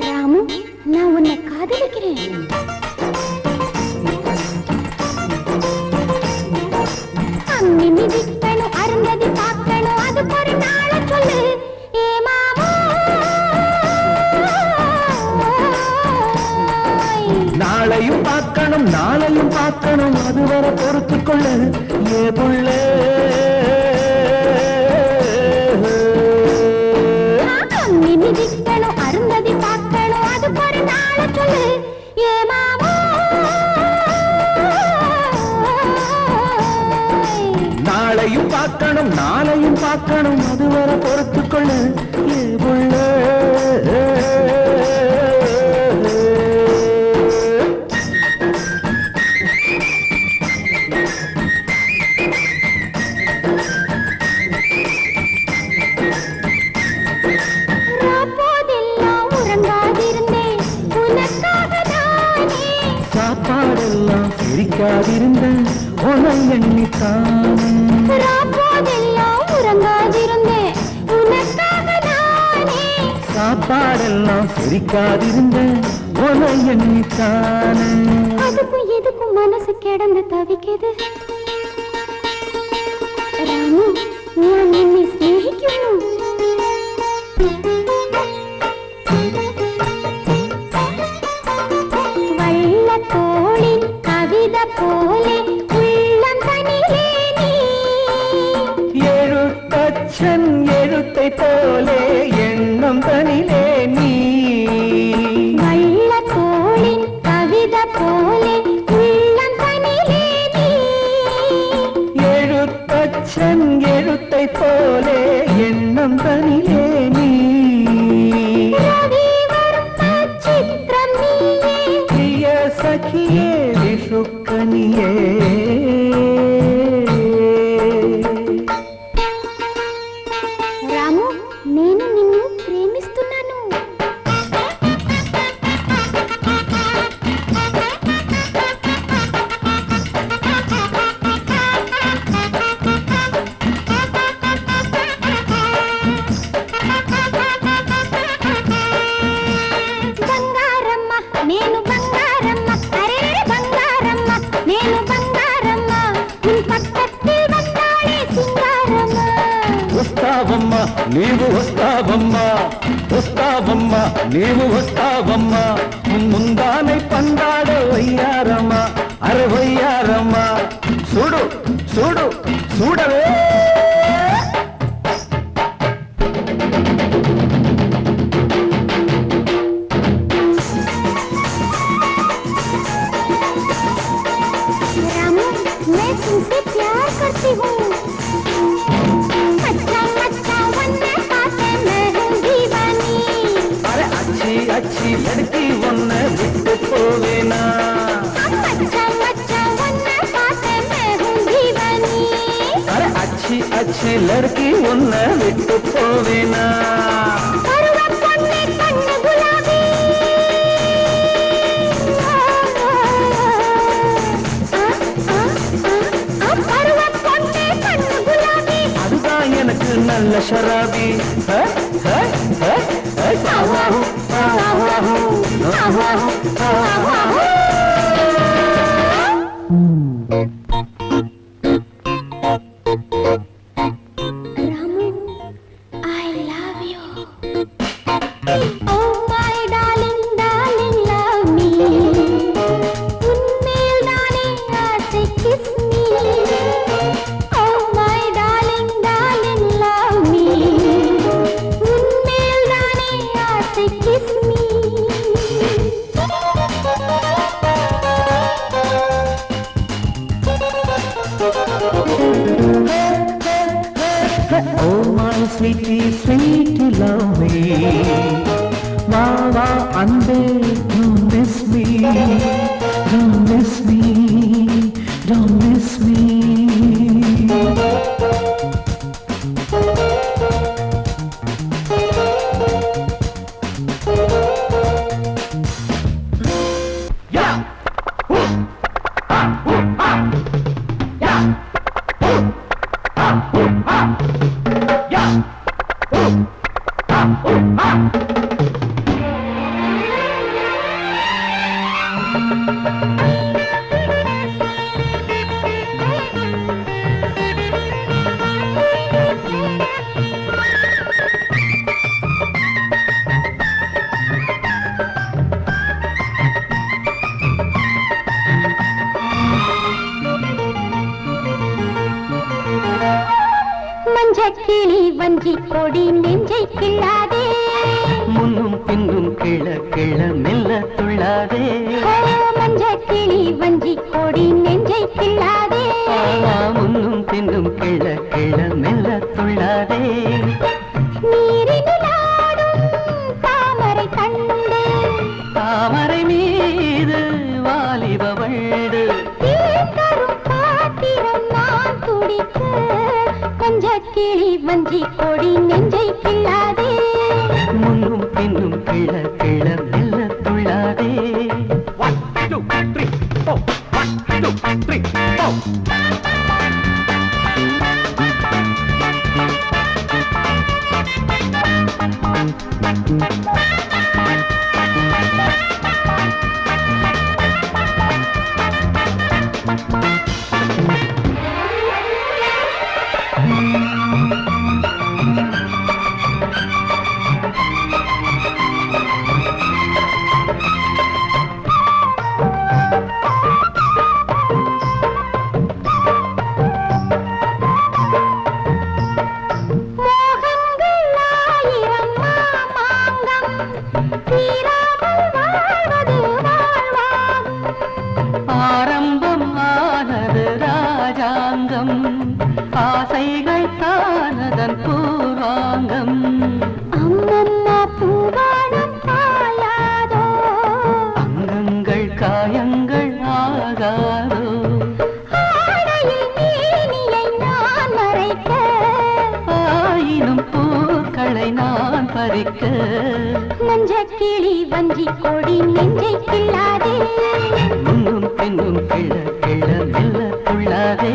ராமு நான் உன்னை காதலிக்கிறேன். அம்மி மிதிக்கணும் அருந்ததி பார்க்கணும் அது ஒரு நாள சொல்லு. ஏ நாளையும் பார்க்கணும் நாளையும் பார்க்கணும் அதுவரை பொறுத்து ஏ புள்ளே. பார்க்கணும் அதுவரை பொறுத்து கொள்ளு ஏ புள்ள சாப்பாடெல்லாம் சிரிக்காதிருந்த உன எண்ணித்தானே. உறங்காதிருந்தேன் சாப்பாடெல்லாம் சிரிக்காதிருந்த உன எண்ணித்தானே. அதுக்கும் எதுக்கும் மனசு கிடந்து தவிக்குது. ராமு நான் என்னை சிநேகிக்கணும். వస్తావమ్మా వస్తావమ్మా నీవు వస్తావమ్మా. ముందానై పందాడ వయ్యారమ్మా అరే వయ్యారమ్మా. చూడు చూడు చూడవే. அச்சி அச்சி எடுக்கி ஒன்ன விட்டு போவேனா? அச்சி அச்சி லடுக்கி ஒன்ன விட்டு போவேனா? அதுதான் எனக்கு நல்ல ஷராபி. Oh, oh, oh, oh, oh my sweetie, sweetie, love me. Wow, wow, Don't miss me, Don't miss me, don't miss me. Yeah! Yeah! Ah! you பொடி நெஞ்சை கிள்ளாதே. முன்னும் பின்னும் கிள கிள மெல்ல துள்ளாதே. மஞ்ச கிளி வஞ்சி கொடி நெஞ்சை கிள்ளாதே. முன்னும் பின்னும் கிள கிள மெல்ல துள்ளாதே. தாமரை கண்ணுண்டு தாமரை மீது கொஞ்ச கிளி வஞ்சி எங்கும் கிள கிளம்ப மறிக்க. நஞ்ச கிளி வஞ்சி கொடி நெஞ்சை கிள்ளாதே. முன்னும் பின்னும் கிள்ள கிள்ள மெல்ல துள்ளாதே.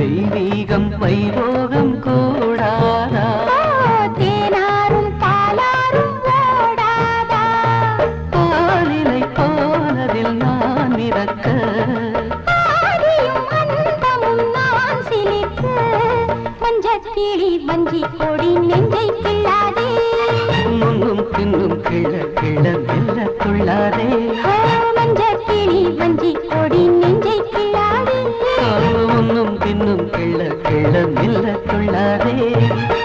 தெய்வீகம் வைரோகம் Thank you.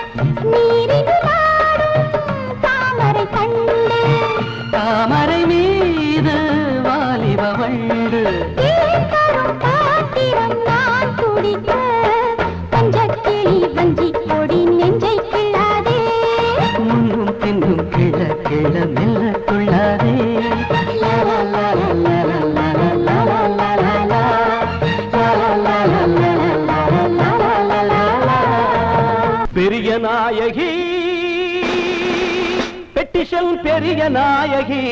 பெட்டிஷன் பெரிய நாயகி.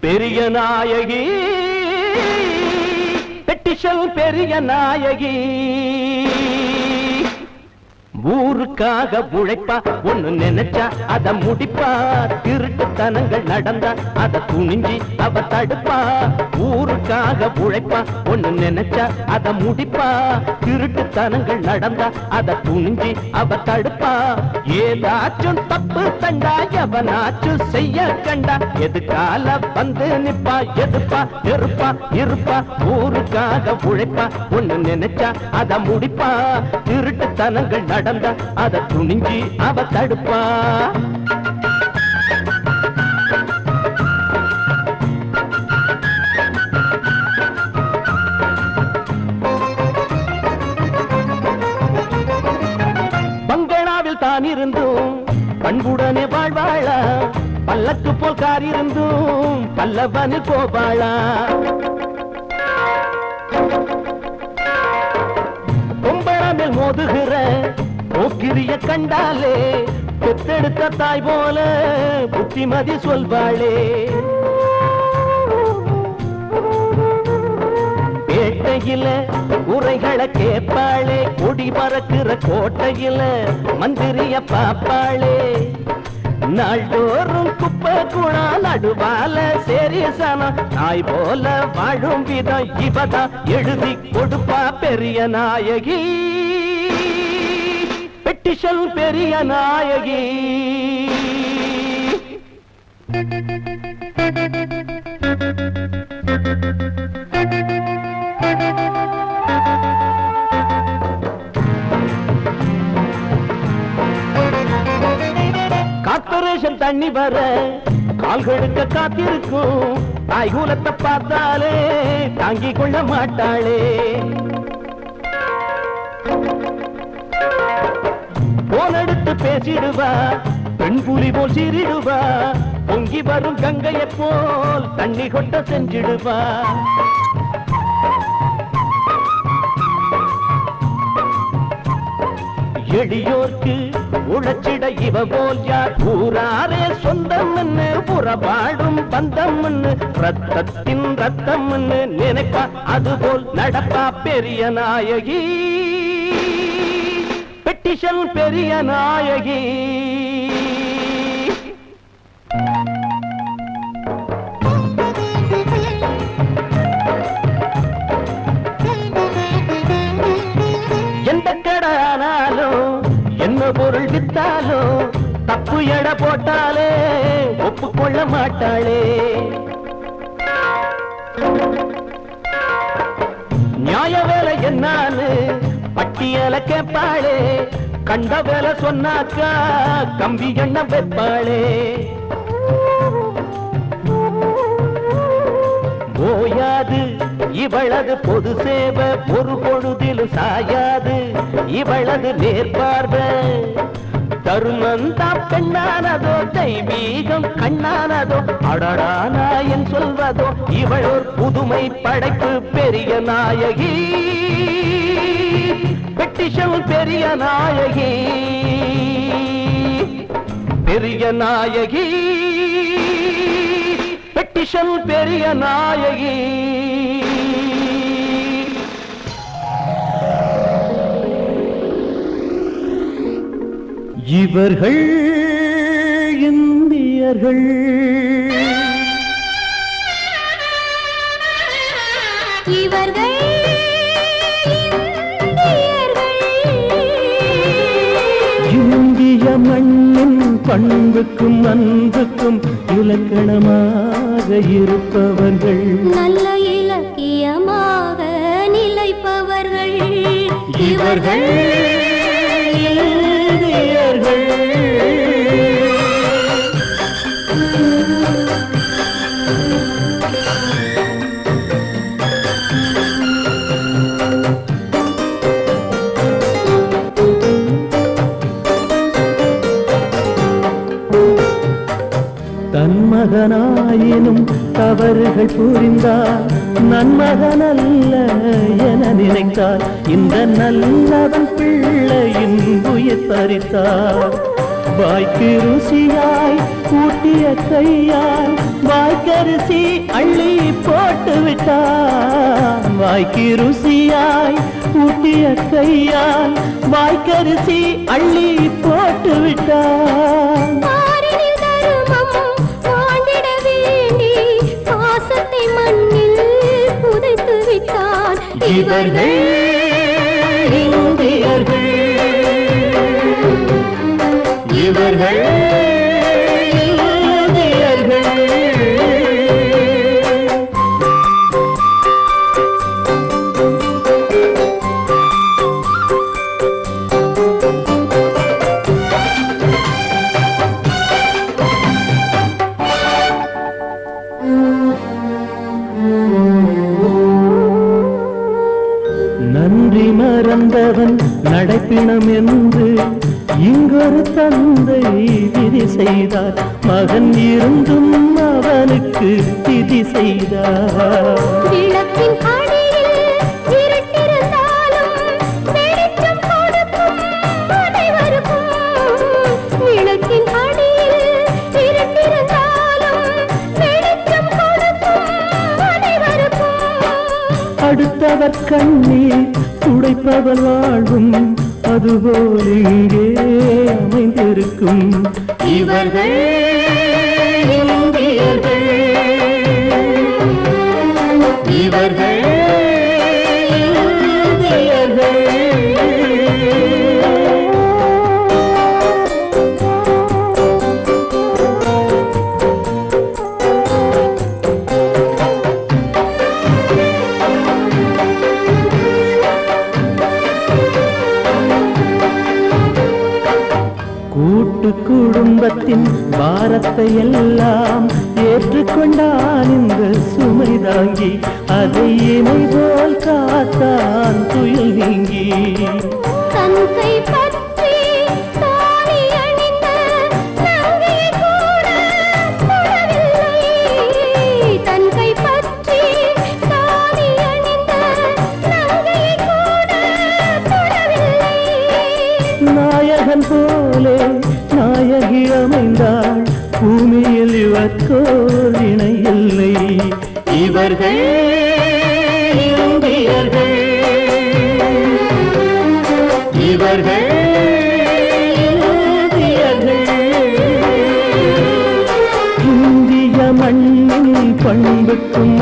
பெரிய நாயகி. பெட்டிஷன் பெரிய நாயகி. ஊருக்காக உழைப்பா ஒண்ணு நினைச்சா அத முடிப்பா. திருட்டுத்தனங்கள் நடந்தா அத துணிஞ்சி அவ தடுப்பா. ஊருக்காக உழைப்பா ஒண்ணு நினைச்சா அத முடிப்பா. திருட்டுத்தனங்கள் நடந்தா அத துணிஞ்சி அவ தடுப்பா. ஏதாச்சும் தப்பு தண்டா எவனாச்சும் செய்ய கண்டா. எதுக்கால வந்து நிப்பா எதுப்பா நெருப்பா இருப்பா. ஊருக்காக உழைப்பா ஒண்ணு நினைச்சா அத முடிப்பா. திருட்டுத்தனங்கள் நட நடந்தா அத துணிஞ்சி அவ தடுப்பா. பங்களாவில் தான் இருந்தும் பண்புடனே வாழ்வாளா? பல்லக்கு போல் கார் இருந்தும் பல்லவனு கோபாளா கொம்பளமில் மோதுகிற போக்கிரிய கண்டாலே பெத்தெடுத்த தாய் போல புத்திமதி சொல்வாளே. பேட்டையில உரைகளை கேட்பாளே கொடி பறக்கிற கோட்டையில மந்திரிய பாப்பாளே நாள்தோறும் குப்பை குணா நடுவால சேரியசனம் நாய் போல வாழும் விதம் இவதான். எழுதி கொடுப்பா பெரிய நாயகி. பெட்டிஷன் பெரிய நாயகி. கார்பரேஷன் தண்ணி வர கால்களுக்க காத்திருக்கும். தாய் கூலத்தை பார்த்தாலே தாங்கிக் கொள்ள மாட்டாளே. பேசிடுவா. பெண் புலி போல் சிரிடுவா பொங்கி வரும் கங்கையை போல் தண்ணி கொட்ட செஞ்சிடுவா. எளியோர்க்கு உழைச்சிட இவ போல் யார்? ஊராரே சொந்தம்னு புறபாடும் பந்தம்னு ரத்தத்தின் ரத்தம்னு நினைப்பா. அதுபோல் நடப்பா பெரிய நாயகி. பெட்டிஷன் பெரிய நாயகி. எந்த கடானாலும் என்ன பொருள் வித்தாலும் தப்பு எட போட்டாலே ஒப்புக்கொள்ள மாட்டாளே. நியாய வேலை என்னான்னு பட்டியல கேப்பாளே கண்ட வேலை சொன்னாக்கா கம்பி எண்ண வைப்பாளே. ஓயாது இவளது பொது சேவை ஒரு பொழுதிலும் சாயாது. இவளது நேர்பார்வை தருமந்தா பெண்ணானதோ தெய்வீகம் கண்ணானதோ அடடா நாயன் சொல்வதோ இவள் ஒரு புதுமை படைப்பு பெரிய நாயகி. பெட்டிஷம் பெரிய நாயகி. பெரிய நாயகி. பெட்டிஷம் பெரிய நாயகி. இவர்கள் இந்தியர்கள். இவர்கள் பண்புக்கும் அன்புக்கும் இலக்கணமாக இருப்பவர்கள். நல்ல இலக்கியமாக நிலைப்பவர்கள். இவர்கள் மகனாயினும் தவறுகள் புரிந்தால் நன்மகனல்ல என நினைத்தார். இந்த நல்லவன் பிள்ளையின் உயிர் பறித்தார். வாய்க்கு ருசியாய் கூட்டிய கையாய் வாய்க்கரிசி அள்ளி போட்டு விட்டார். வாய்க்கு ருசியாய் கூட்டிய கையால் வாய்க்கரிசி அள்ளி போட்டு விட்டார். जीवन செய்தார். மகன் இருந்தும் அவனுக்கு திதி செய்தார். விளக்கின் அடுத்தவர் கண்ணீர் துடைப்பவர் வாழ்வும் அதுபோல் இங்கே அமைந்திருக்கும். இவர்கள் அதை இமை போல் காத்தான் துயில் நீங்கி தன்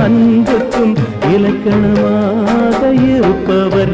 அன்புக்கும் இலக்கணமாக இருப்பவர்